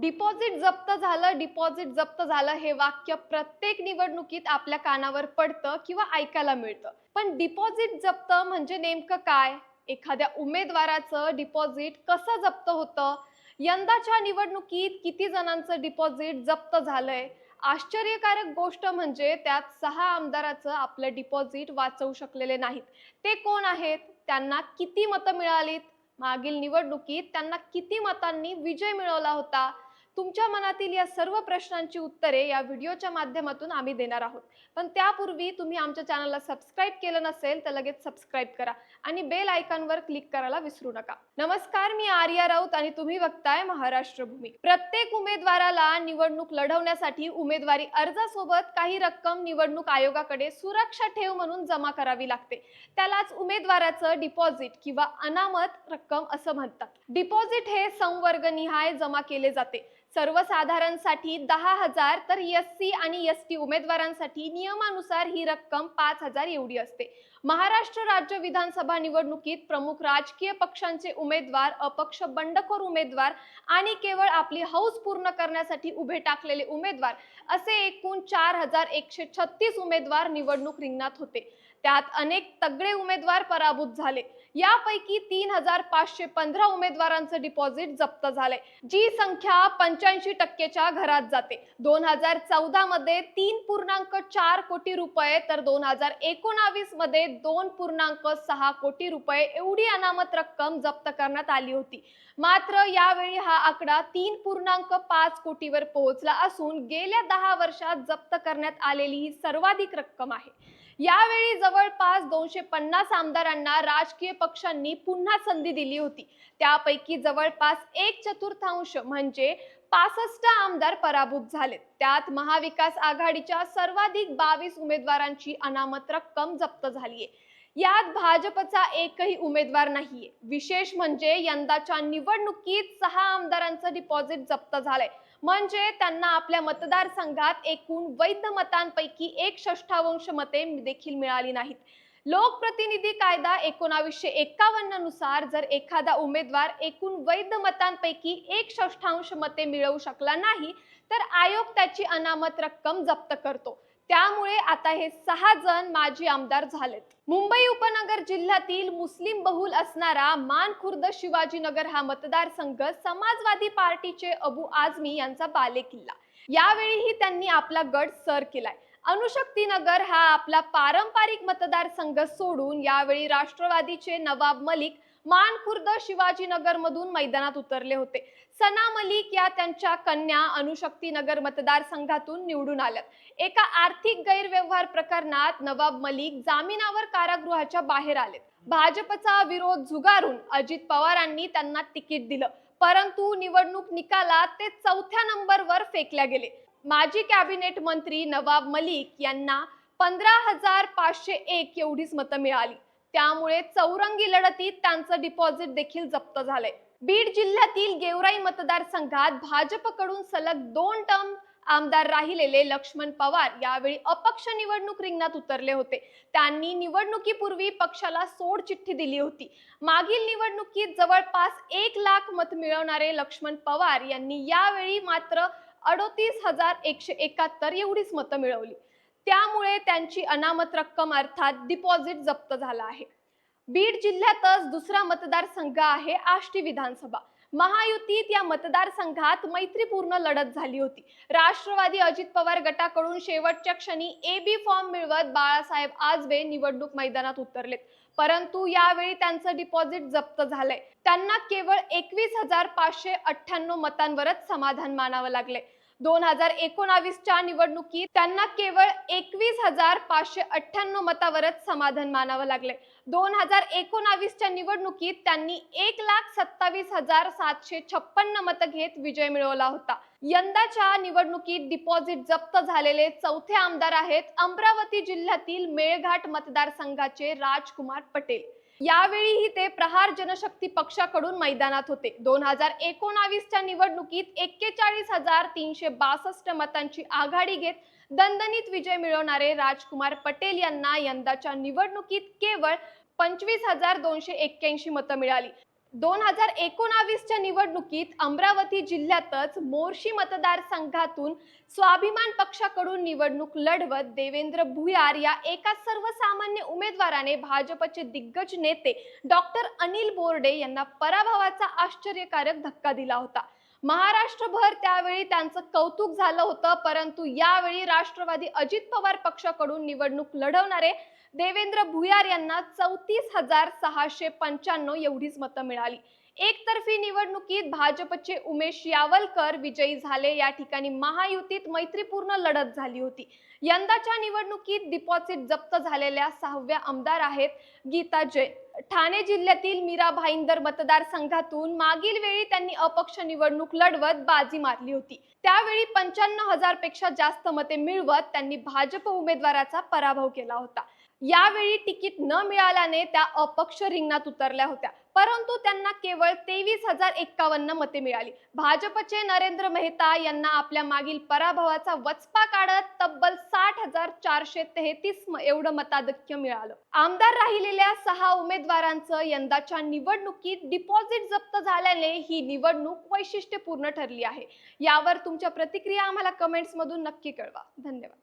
Deposit जप्त झालं deposit जप्त झालं हे वाक्य प्रत्येक निवडणुकीत आपल्या कानावर पडतं किंवा ऐकायला मिळतं. पण डिपॉझिट जप्त म्हणजे नेमकं काय? एखाद्या उमेदवाराचं डिपॉझिट कसं जप्त होतं? यंदाच्या निवडणुकीत किती जणांचं डिपॉझिट जप्त झालंय? आश्चर्यकारक गोष्ट म्हणजे त्यात सहा आमदाराचं आपलं डिपॉझिट वाचवू शकलेले नाहीत. ते कोण आहेत? त्यांना किती मतं मिळालीत? मागील निवडणुकीत त्यांना किती मतांनी विजय मिळवला होता? तुमच्या मनातील या सर्व प्रश्नांची उत्तरे या व्हिडिओच्या माध्यमातून आम्ही देणार आहोत. पण त्यापूर्वी तुम्ही आमच्या चॅनलला सबस्क्राईब केलं नसेल तर लगेच सबस्क्राईब करा आणि बेल आयकॉनवर क्लिक करायला विसरू नका. नमस्कार मी आर्या राऊत आणि तुम्ही बघताय महाराष्ट्र भूमी. प्रत्येक उमेदवाराला निवडणूक लढवण्यासाठी उमेदवारी अर्जासोबत काही रक्कम निवडणूक आयोगाकडे सुरक्षा ठेव म्हणून जमा करावी लागते. त्यालाच उमेदवाराचं डिपॉझिट किंवा अनामत रक्कम असं म्हणतात. डिपॉझिट हे संवर्गनिहाय जमा केले जाते. सर्वसाधारणसाठी दहा हजार तर एस सी आणि एस टी उमेदवारांसाठी नियमानुसार ही रक्कम पाच हजार एवढी असते. महाराष्ट्र राज्य विधानसभा निवडणुकीत प्रमुख राजकीय पक्षांचे उमेदवार अपक्ष बंडखोर उमेदवार आणि केवळ आपली हौस पूर्ण करण्यासाठी उभे टाकलेले उमेदवार असे एकूण चार हजार एकशे छत्तीस उमेदवार निवडणूक रिंगणात होते. त्यात अनेक तगडे उमेदवार पराभूत झाले. यापैकी तीन हजार पाचशे पंधरा उमेदवारांचं डिपॉझिट जप्त झालंय. जी संख्या पंच्याऐंशी टक्केच्या घरात जाते. दोन हजार चौदा मध्ये तीन पूर्णांक चार कोटी रुपये तर दोन हजार एकोणावीसमध्ये दोन पूर्णांक सहा कोटी रुपये एवढी अनामत रक्कम जप्त करण्यात आली होती. मात्र यावेळी हा आकडा तीन पूर्णांक पाच कोटीवर पोहोचला असून गेल्या दहा वर्षात जप्त करण्यात आलेली ही सर्वाधिक रक्कम आहे. यावेळी जवळपास दोनशे पन्नास आमदारांना राजकीय पक्षांनी पुन्हा संधी दिली होती. त्यापैकी जवळपास एक चतुर्थांश म्हणजे पासष्ट आमदार पराभूत झालेत. त्यात महाविकास आघाडीच्या सर्वाधिक बावीस उमेदवारांची अनामत रक्कम जप्त झाली आहे यात भाजपचा एकही उमेदवार नाहीये. विशेष म्हणजे यंदाच्या निवडणुकीत सहा आमदारांचं डिपॉझिट जप्त झालंय. म्हणजे त्यांना आपल्या मतदारसंघात एकूण वैध मतांपैकी एक षष्ठावंश मते देखील मिळाली नाहीत. लोकप्रतिनिधी कायदा एकोणावीसशे एक्कावन्ननुसार जर एखादा उमेदवार एकूण वैध मतांपैकी एक षष्ठांश मते मिळवू शकला नाही तर आयोग त्याची अनामत रक्कम जप्त करतो. त्यामुळे आता हे सहा जण माजी आमदार झालेत. मुंबई उपनगर जिल्ह्यातील मुस्लिम बहुल असणारा मान खुर्द शिवाजीनगर हा मतदारसंघ समाजवादी पार्टीचे अबू आझमी यांचा बालेकिल्ला. यावेळीही त्यांनी आपला गट सर केलाय. अनुशक्तीनगर हा आपला पारंपरिक मतदारसंघ सोडून यावेळी राष्ट्रवादीचे नवाब मलिक मान खुर्द शिवाजीनगर मधून मैदानात उतरले होते. सना मलिक या त्यांच्या कन्या अनुशक्ती नगर मतदारसंघातून निवडून आल्यात. एका आर्थिक गैरव्यवहार प्रकरणात नवाब मलिक जामिनावर कारागृहाच्या बाहेर आलेत. भाजपचा विरोध झुगारून अजित पवारांनी त्यांना तिकीट दिलं. परंतु निवडणूक निकालात ते चौथ्या नंबरवर फेकल्या गेले. माजी कॅबिनेट मंत्री नवाब मलिक यांना पंधरा हजार पाचशे एक एवढीच मतं मिळाली. त्यामुळे चौरंगी लढतीत त्यांचं डिपॉझिट देखील जप्त झालंय. बीड जिल्ह्यातील गेवराई मतदारसंघात भाजपकडून सलग दोन टर्म आमदार राहिलेले लक्ष्मण पवार यावेळी अपक्ष निवडणूक रिंगणात उतरले होते. त्यांनी निवडणुकीपूर्वी पक्षाला सोड चिठ्ठी दिली होती. मागील निवडणुकीत जवळपास एक लाख मत मिळवणारे लक्ष्मण पवार यांनी यावेळी मात्र अडोतीस हजार एकशे एकाहत्तर एवढीच मतं मिळवली. त्यामुळे त्यांची अनामत रक्कम अर्थात डिपॉझिट जप्त झाला आहे. बीड जिल्ह्यातच दुसरा मतदारसंघ आहे आष्टी विधानसभा. महायुतीत या मतदारसंघात मैत्रीपूर्ण लढत झाली होती. राष्ट्रवादी अजित पवार गटाकडून शेवटच्या क्षणी ए बी फॉर्म मिळवत बाळासाहेब आजबे निवडणूक मैदानात उतरलेत. परंतु यावेळी त्यांचं डिपॉझिट जप्त झालंय. त्यांना केवळ एकवीस हजार पाचशे अठ्ठ्याण्णव मतांवरच समाधान मानावं लागले दोन हजार एकोणावीसच्या निवडणुकीत त्यांना केवळ एकवीस हजार पाचशे अठ्ठ्याण्णव मतावरच समाधान मानावं लागले. दोन हजार एकोणावीसच्या निवडणुकीत त्यांनी एक लाख सत्तावीस हजार सातशे छप्पन्न मतं घेत विजय मिळवला होता. यंदाच्या निवडणुकीत डिपॉझिट जप्त झालेले चौथे आमदार आहेत अमरावती जिल्ह्यातील मेळघाट मतदारसंघाचे राजकुमार पटेल. यावेळीही ते प्रहार जनशक्ती पक्षाकडून मैदानात होते. दोन हजार एकोणावीसच्या निवडणुकीत एक्केचाळीस हजार तीनशे बासष्ट मतांची आघाडी घेत दणदणीत विजय मिळवणारे राजकुमार पटेल यांना यंदाच्या निवडणुकीत केवळ पंचवीस हजार दोनशे एक्क्याऐंशी मतं मिळाली. दोन हजार एकोणावीसच्या निवडणुकीत अमरावती जिल्ह्यातच मोर्शी मतदारसंघातून स्वाभिमान पक्षाकडून निवडणूक लढवत देवेंद्र भुयार या एका सर्वसामान्य उमेदवाराने भाजपचे दिग्गज नेते डॉक्टर अनिल बोर्डे यांना पराभवाचा आश्चर्यकारक धक्का दिला होता. महाराष्ट्रभर त्यावेळी त्यांचं कौतुक झालं होतं परंतु यावेळी राष्ट्रवादी अजित पवार पक्षाकडून निवडणूक लढवणारे देवेंद्र भुयार यांना चौतीस हजार सहाशे पंच्याण्णव एवढीच मतं मिळाली. एकतर्फी निवडणुकीत भाजपचे उमेश यावलकर विजयी झाले. या ठिकाणी महायुतीत मैत्रीपूर्ण लढत झाली होती. यंदाच्या निवडणुकीत डिपॉझिट जप्त झालेल्या सहाव्या आमदार आहेत गीता जैन. ठाणे जिल्ह्यातील मीरा भाईंदर मतदारसंघातून मागील वेळी त्यांनी अपक्ष निवडणूक लढवत बाजी मारली होती. त्यावेळी पंच्याण्णव हजारपेक्षा जास्त मते मिळवत त्यांनी भाजप उमेदवाराचा पराभव केला होता. यावेळी तिकीट न मिळाल्याने त्या अपक्ष रिंगणात उतरल्या होत्या. परंतु त्यांना केवळ तेवीस हजार एक्कावन्न मते मिळाली. भाजपचे नरेंद्र मेहता यांना आपल्या मागील पराभवाचा वचपा काढत तब्बल साठ हजार चारशे तेहतीस एवढं मताधिक्य मिळालं. आमदार राहिलेल्या सहा उमेदवारांचं यंदाच्या निवडणुकीत डिपॉझिट जप्त झाल्याने ही निवडणूक वैशिष्ट्यपूर्ण ठरली आहे. यावर तुमच्या प्रतिक्रिया आम्हाला कमेंट्स मधून नक्की कळवा. धन्यवाद.